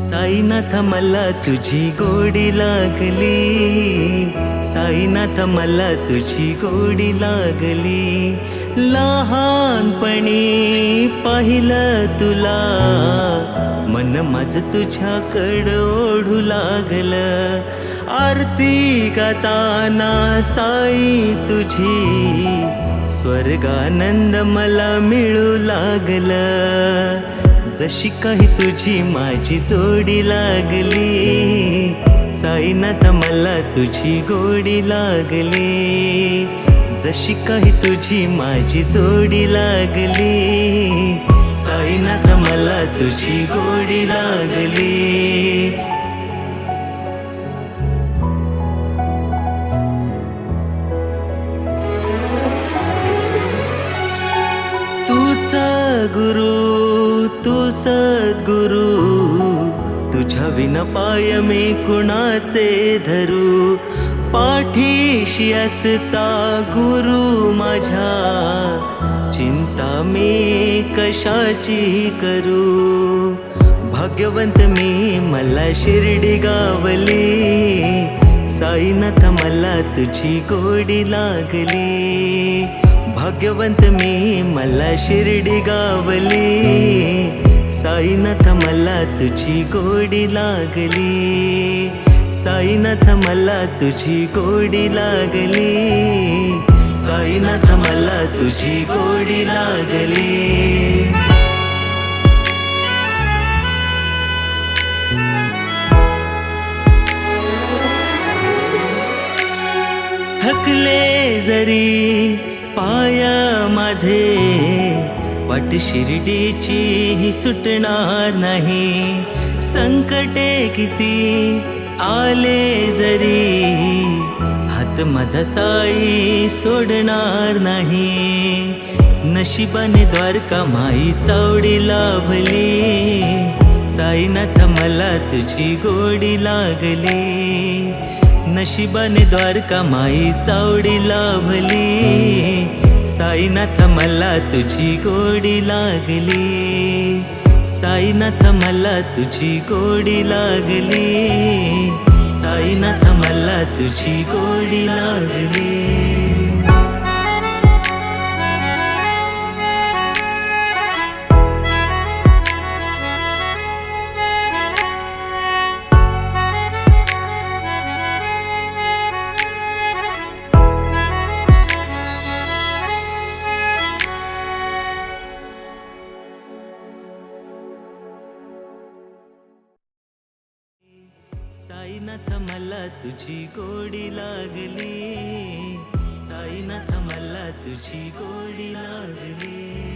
साईनाथ मला तुझी गोडी लागली. साईनाथ मला तुझी गोडी लागली. लहानपणी पाहिलं तुला. मन माझ तुझ्याकडं ओढू लागलं. आरती गाताना साई तुझी. स्वर्गानंद मला मिळू लागलं. जशी काही तुझी माझी जोडी लागली. साईनाथ मला तुझी गोडी लागली. जशी काही तुझी माझी जोडी लागली. साईनाथ मला तुझी गोडी लागली. तूच गुरु सद्गुरू तुझ्या विन पाय मी कुणाचे धरू? पाठीशी असता गुरु माझ्या चिंता मी कशाची करू? भाग्यवंत मी मला शिर्डी गावली साईनाथ मला तुझी गोडी लागली. भाग्यवंत मी मला शिर्डी गावली साईनाथ मला तुझी गोडी लागली. साईनाथ मला तुझी गोडी लागली. साईनाथ मला तुझी गोडी लागली. थकले जरी पाया माझे पट शिर्डीची ही सुटणार नाही. संकटे किती आले जरी हात माझा साई सोडणार नाही. नशिबाने द्वारका माई चावडी लाभली साईनाथ मला तुझी गोडी लागली. नशिबाने द्वारका माई चावडी लाभली साईनाथ मला तुझी गोडी लागली. साईनाथ मला तुझी गोडी लागली. साईनाथ मला तुझी गोडी लागली. साईनाथ मला तुझी गोडी लागली. साईनाथ मला तुझी गोडी लागली.